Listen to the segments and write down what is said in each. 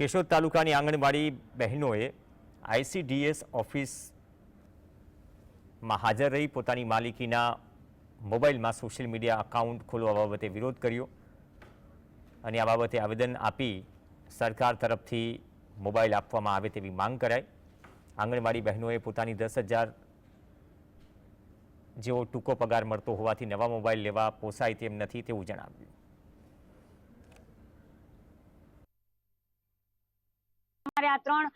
કેશોદ તાલુકાની આંગણવાડી બહેનોએ આઈસીડીએસ ઓફિસમાં હાજર રહી પોતાની માલિકીના મોબાઈલમાં સોશિયલ મીડિયા અકાઉન્ટ ખોલવા બાબતે વિરોધ કર્યો અને આ બાબતે આવેદન આપી સરકાર તરફથી મોબાઈલ આપવામાં આવે તેવી માંગ કરાઈ. આંગણવાડી બહેનોએ પોતાની દસ હજાર જેવો ટૂંકો પગાર મળતો હોવાથી નવા મોબાઈલ લેવા પોસાય તેમ નથી તેવું જણાવ્યું. અમારે આ ત્રણ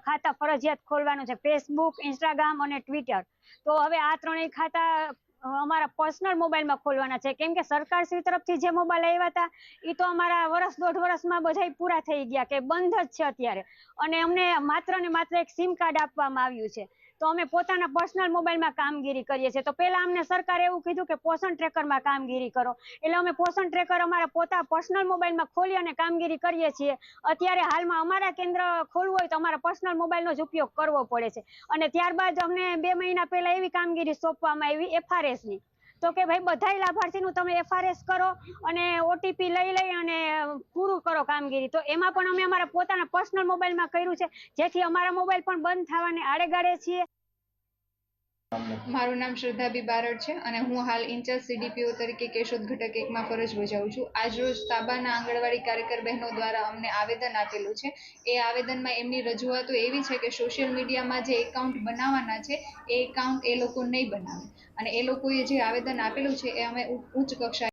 ખાતા ફરજિયાત ખોલવાનું છે. ફેસબુક ઇન્સ્ટાગ્રામ અને ટ્વિટર તો હવે આ ત્રણેય ખાતા અમારા પર્સનલ મોબાઈલમાં ખોલવાના છે. કેમ કે સરકાર શ્રી તરફથી જે મોબાઈલ આવ્યા હતા એ તો અમારા વર્ષ દોઢ વર્ષમાં બધાય પૂરા થઈ ગયા કે બંધ જ છે અત્યારે. અને અમને માત્ર ને માત્ર એક સિમ કાર્ડ આપવામાં આવ્યું છે. તો અમે પોતાના પર્સનલ મોબાઈલમાં કામગીરી કરીએ છીએ. તો પહેલા અમને સરકારે એવું કીધું કે પોષણ ટ્રેકરમાં કામગીરી કરો. એટલે અમે પોષણ ટ્રેકર અમારા પોતા પર્સનલ મોબાઈલમાં ખોલી અને કામગીરી કરીએ છીએ. અત્યારે હાલમાં અમારા કેન્દ્ર ખોલવું હોય તો અમારા પર્સનલ મોબાઈલનો જ ઉપયોગ કરવો પડે છે. અને ત્યારબાદ અમને બે મહિના પહેલા એવી કામગીરી સોંપવામાં આવી, એફઆરએસની. તો કે ભાઈ, બધાય લાભાર્થીનું તમે એફઆરએસ કરો અને ઓટીપી લઈ લઈ અને પૂરું કરો કામગીરી. તો એમાં પણ અમે અમારા પોતાના પર્સનલ મોબાઈલમાં કર્યું છે. જેથી અમારા મોબાઈલ પણ બંધ થવાને આડેગાડે છીએ. મારું નામ શ્રદ્ધાબી બારડ છે અને હું હાલ ઇન્ચાર્જ સીડીપીઓ તરીકે કેશોદ ઘટક એકમાં ફરજ બજાવું છું. આજરોજ તાબાના આંગણવાડી કાર્યકર બહેનો દ્વારા અમને આવેદન આપેલું છે. એ આવેદનમાં એમની રજૂઆતો એવી છે કે સોશિયલ મીડિયામાં જે એકાઉન્ટ બનાવવાના છે, એ એકાઉન્ટ એ લોકો નહીં બનાવે. અને એ લોકોએ જે આવેદન આપેલું છે, એ અમે ઉચ્ચ કક્ષાએ